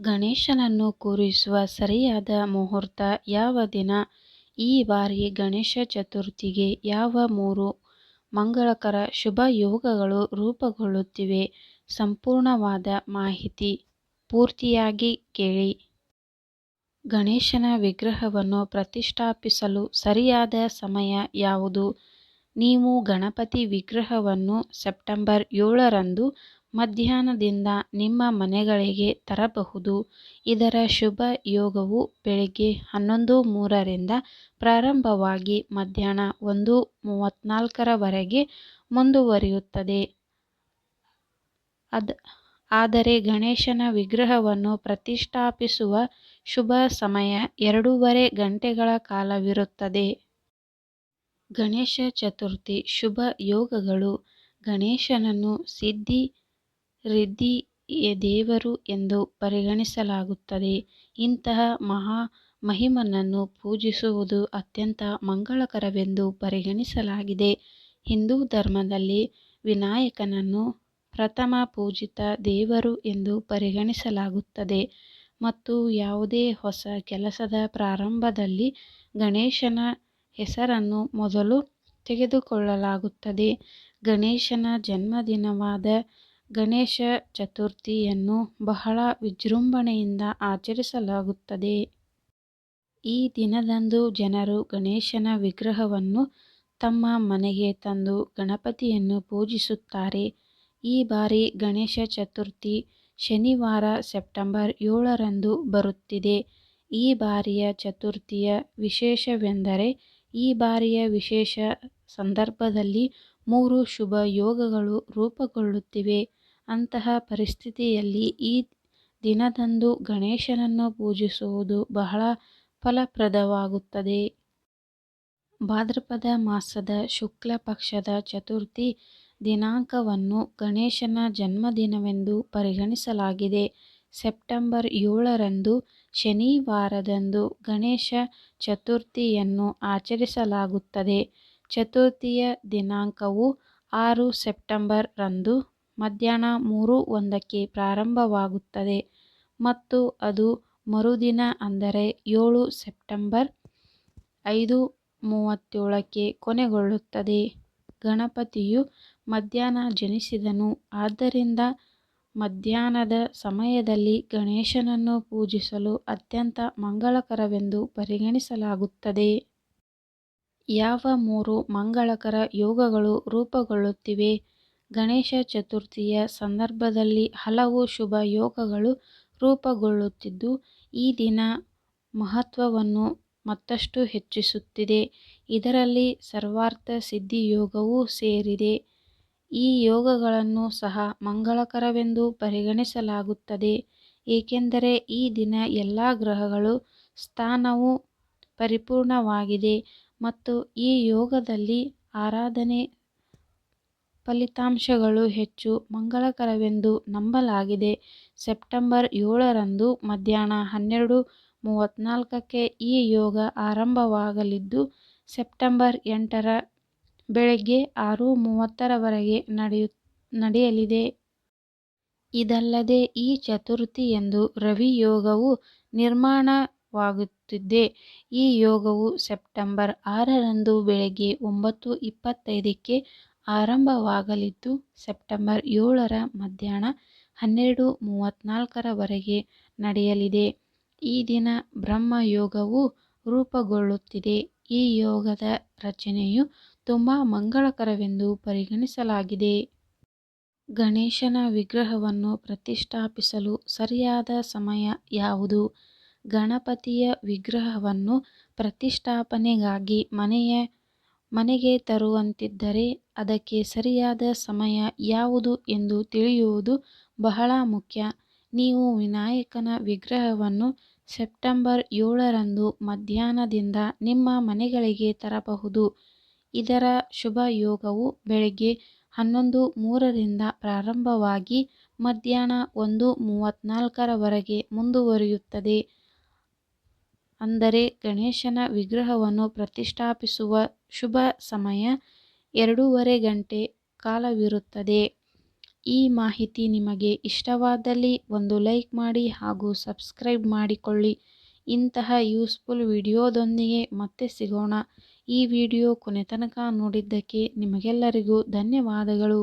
ಗಣೇಶನನ್ನು ಕೂರಿಸುವ ಸರಿಯಾದ ಮುಹೂರ್ತ ಯಾವ ದಿನ? ಈ ಬಾರಿ ಗಣೇಶ ಚತುರ್ಥಿಗೆ ಯಾವ ಮೂರು ಮಂಗಳಕರ ಶುಭ ಯೋಗಗಳು ರೂಪುಗೊಳ್ಳುತ್ತಿವೆ? ಸಂಪೂರ್ಣವಾದ ಮಾಹಿತಿ ಪೂರ್ತಿಯಾಗಿ ಕೇಳಿ. ಗಣೇಶನ ವಿಗ್ರಹವನ್ನು ಪ್ರತಿಷ್ಠಾಪಿಸಲು ಸರಿಯಾದ ಸಮಯ ಯಾವುದು? ನೀವು ಗಣಪತಿ ವಿಗ್ರಹವನ್ನು ಸೆಪ್ಟೆಂಬರ್ ಏಳರಂದು ಮಧ್ಯಾಹ್ನದಿಂದ ನಿಮ್ಮ ಮನೆಗಳಿಗೆ ತರಬಹುದು. ಇದರ ಶುಭ ಯೋಗವು ಬೆಳಿಗ್ಗೆ ಹನ್ನೊಂದು ಮೂರರಿಂದ ಪ್ರಾರಂಭವಾಗಿ ಮಧ್ಯಾಹ್ನ ಒಂದು ಮೂವತ್ತ್ನಾಲ್ಕರವರೆಗೆ ಮುಂದುವರಿಯುತ್ತದೆ. ಅದ್, ಆದರೆ ಗಣೇಶನ ವಿಗ್ರಹವನ್ನು ಪ್ರತಿಷ್ಠಾಪಿಸುವ ಶುಭ ಸಮಯ ಎರಡೂವರೆ ಗಂಟೆಗಳ ಕಾಲವಿರುತ್ತದೆ. ಗಣೇಶ ಚತುರ್ಥಿ ಶುಭ ಯೋಗಗಳು. ಗಣೇಶನನ್ನು ಸಿದ್ಧಿ ರಿದ್ಧಿಯ ದೇವರು ಎಂದು ಪರಿಗಣಿಸಲಾಗುತ್ತದೆ. ಇಂತಹ ಮಹಾ ಮಹಿಮನನ್ನು ಪೂಜಿಸುವುದು ಅತ್ಯಂತ ಮಂಗಳಕರವೆಂದು ಪರಿಗಣಿಸಲಾಗಿದೆ. ಹಿಂದೂ ಧರ್ಮದಲ್ಲಿ ವಿನಾಯಕನನ್ನು ಪ್ರಥಮ ಪೂಜಿತ ದೇವರು ಎಂದು ಪರಿಗಣಿಸಲಾಗುತ್ತದೆ. ಮತ್ತು ಯಾವುದೇ ಹೊಸ ಕೆಲಸದ ಪ್ರಾರಂಭದಲ್ಲಿ ಗಣೇಶನ ಹೆಸರನ್ನು ಮೊದಲು ತೆಗೆದುಕೊಳ್ಳಲಾಗುತ್ತದೆ. ಗಣೇಶನ ಜನ್ಮದಿನವಾದ ಗಣೇಶ ಚತುರ್ಥಿಯನ್ನು ಬಹಳ ವಿಜೃಂಭಣೆಯಿಂದ ಆಚರಿಸಲಾಗುತ್ತದೆ. ಈ ದಿನದಂದು ಜನರು ಗಣೇಶನ ವಿಗ್ರಹವನ್ನು ತಮ್ಮ ಮನೆಗೆ ತಂದು ಗಣಪತಿಯನ್ನು ಪೂಜಿಸುತ್ತಾರೆ. ಈ ಬಾರಿ ಗಣೇಶ ಚತುರ್ಥಿ ಶನಿವಾರ ಸೆಪ್ಟೆಂಬರ್ ಏಳರಂದು ಬರುತ್ತಿದೆ. ಈ ಬಾರಿಯ ಚತುರ್ಥಿಯ ವಿಶೇಷವೆಂದರೆ ಈ ಬಾರಿಯ ವಿಶೇಷ ಸಂದರ್ಭದಲ್ಲಿ ಮೂರು ಶುಭ ಯೋಗಗಳು ರೂಪುಗೊಳ್ಳುತ್ತಿವೆ. ಅಂತಹ ಪರಿಸ್ಥಿತಿಯಲ್ಲಿ ಈ ದಿನದಂದು ಗಣೇಶನನ್ನು ಪೂಜಿಸುವುದು ಬಹಳ ಫಲಪ್ರದವಾಗುತ್ತದೆ. ಭಾದ್ರಪದ ಮಾಸದ ಶುಕ್ಲ ಪಕ್ಷದ ಚತುರ್ಥಿ ದಿನಾಂಕವನ್ನು ಗಣೇಶನ ಜನ್ಮದಿನವೆಂದು ಪರಿಗಣಿಸಲಾಗಿದೆ. ಸೆಪ್ಟೆಂಬರ್ ಏಳರಂದು ಶನಿವಾರದಂದು ಗಣೇಶ ಚತುರ್ಥಿಯನ್ನು ಆಚರಿಸಲಾಗುತ್ತದೆ. ಚತುರ್ಥಿಯ ದಿನಾಂಕವು ಆರು ಸೆಪ್ಟೆಂಬರ್ ರಂದು ಮಧ್ಯಾಹ್ನ ಮೂರು ಒಂದಕ್ಕೆ ಪ್ರಾರಂಭವಾಗುತ್ತದೆ ಮತ್ತು ಅದು ಮರುದಿನ ಅಂದರೆ ಏಳು ಸೆಪ್ಟೆಂಬರ್ ಐದು ಮೂವತ್ತೇಳಕ್ಕೆ ಕೊನೆಗೊಳ್ಳುತ್ತದೆ. ಗಣಪತಿಯು ಮಧ್ಯಾಹ್ನ ಜನಿಸಿದನು. ಆದ್ದರಿಂದ ಮಧ್ಯಾಹ್ನದ ಸಮಯದಲ್ಲಿ ಗಣೇಶನನ್ನು ಪೂಜಿಸಲು ಅತ್ಯಂತ ಮಂಗಳಕರವೆಂದು ಪರಿಗಣಿಸಲಾಗುತ್ತದೆ. ಯಾವ ಮೂರು ಮಂಗಳಕರ ಯೋಗಗಳು ರೂಪುಗೊಳ್ಳುತ್ತಿವೆ? ಗಣೇಶ ಚತುರ್ಥಿಯ ಸಂದರ್ಭದಲ್ಲಿ ಹಲವು ಶುಭ ಯೋಗಗಳು ರೂಪುಗೊಳ್ಳುತ್ತಿದ್ದು, ಈ ದಿನ ಮಹತ್ವವನ್ನು ಮತ್ತಷ್ಟು ಹೆಚ್ಚಿಸುತ್ತಿದೆ. ಇದರಲ್ಲಿ ಸರ್ವಾರ್ಥ ಸಿದ್ಧಿ ಯೋಗವೂ ಸೇರಿದೆ. ಈ ಯೋಗಗಳನ್ನು ಸಹ ಮಂಗಳಕರವೆಂದು ಪರಿಗಣಿಸಲಾಗುತ್ತದೆ. ಏಕೆಂದರೆ ಈ ದಿನ ಎಲ್ಲ ಗ್ರಹಗಳು ಸ್ಥಾನವು ಪರಿಪೂರ್ಣವಾಗಿದೆ. ಮತ್ತು ಈ ಯೋಗದಲ್ಲಿ ಆರಾಧನೆ ಫಲಿತಾಂಶಗಳು ಹೆಚ್ಚು ಮಂಗಳಕರವೆಂದು ನಂಬಲಾಗಿದೆ. ಸೆಪ್ಟೆಂಬರ್ ಏಳರಂದು ಮಧ್ಯಾಹ್ನ ಹನ್ನೆರಡು ಮೂವತ್ತ್ನಾಲ್ಕಕ್ಕೆ ಈ ಯೋಗ ಆರಂಭವಾಗಲಿದ್ದು, ಸೆಪ್ಟೆಂಬರ್ ಎಂಟರ ಬೆಳಗ್ಗೆ ಆರು ಮೂವತ್ತರವರೆಗೆ ನಡೆಯು, ನಡೆಯಲಿದೆ. ಇದಲ್ಲದೆ ಈ ಚತುರ್ಥಿಯಂದು ರವಿ ಯೋಗವು ನಿರ್ಮಾಣವಾಗುತ್ತಿದೆ ಈ ಯೋಗವು ಸೆಪ್ಟೆಂಬರ್ ಆರರಂದು ಬೆಳಗ್ಗೆ ಒಂಬತ್ತು ಇಪ್ಪತ್ತೈದಕ್ಕೆ ಆರಂಭವಾಗಲಿದ್ದು, ಸೆಪ್ಟೆಂಬರ್ ಏಳರ ಮಧ್ಯಾಹ್ನ ಹನ್ನೆರಡು ಮೂವತ್ತ್ನಾಲ್ಕರವರೆಗೆ ನಡೆಯಲಿದೆ. ಈ ದಿನ ಬ್ರಹ್ಮ ಯೋಗವು ರೂಪುಗೊಳ್ಳುತ್ತಿದೆ. ಈ ಯೋಗದ ರಚನೆಯು ತುಂಬ ಮಂಗಳಕರವೆಂದು ಪರಿಗಣಿಸಲಾಗಿದೆ. ಗಣೇಶನ ವಿಗ್ರಹವನ್ನು ಪ್ರತಿಷ್ಠಾಪಿಸಲು ಸರಿಯಾದ ಸಮಯ ಯಾವುದು? ಗಣಪತಿಯ ವಿಗ್ರಹವನ್ನು ಪ್ರತಿಷ್ಠಾಪನೆಗಾಗಿ ಮನೆಯ, ಮನೆಗೆ ತರುವಂತಿದ್ದರೆ ಅದಕ್ಕೆ ಸರಿಯಾದ ಸಮಯ ಯಾವುದು ಎಂದು ತಿಳಿಯುವುದು ಬಹಳ ಮುಖ್ಯ. ನೀವು ವಿನಾಯಕನ ವಿಗ್ರಹವನ್ನು ಸೆಪ್ಟೆಂಬರ್ ಏಳರಂದು ಮಧ್ಯಾಹ್ನದಿಂದ ನಿಮ್ಮ ಮನೆಗಳಿಗೆ ತರಬಹುದು. ಇದರ ಶುಭ ಯೋಗವು ಬೆಳಿಗ್ಗೆ ಹನ್ನೊಂದು ಮೂರರಿಂದ ಪ್ರಾರಂಭವಾಗಿ ಮಧ್ಯಾಹ್ನ ಒಂದು ಮೂವತ್ತ್ನಾಲ್ಕರವರೆಗೆ ಮುಂದುವರಿಯುತ್ತದೆ. ಅಂದರೆ ಗಣೇಶನ ವಿಗ್ರಹವನ್ನು ಪ್ರತಿಷ್ಠಾಪಿಸುವ ಶುಭ ಸಮಯ ಎರಡೂವರೆ ಗಂಟೆ ಕಾಲವಿರುತ್ತದೆ. ಈ ಮಾಹಿತಿ ನಿಮಗೆ ಇಷ್ಟವಾದಲ್ಲಿ ಒಂದು ಲೈಕ್ ಮಾಡಿ ಹಾಗೂ ಸಬ್ಸ್ಕ್ರೈಬ್ ಮಾಡಿಕೊಳ್ಳಿ. ಇಂತಹ ಯೂಸ್ಫುಲ್ ವಿಡಿಯೋದೊಂದಿಗೆ ಮತ್ತೆ ಸಿಗೋಣ. ಈ ವಿಡಿಯೋ ಕೊನೆ ತನಕ ನೋಡಿದ್ದಕ್ಕೆ ನಿಮಗೆಲ್ಲರಿಗೂ ಧನ್ಯವಾದಗಳು.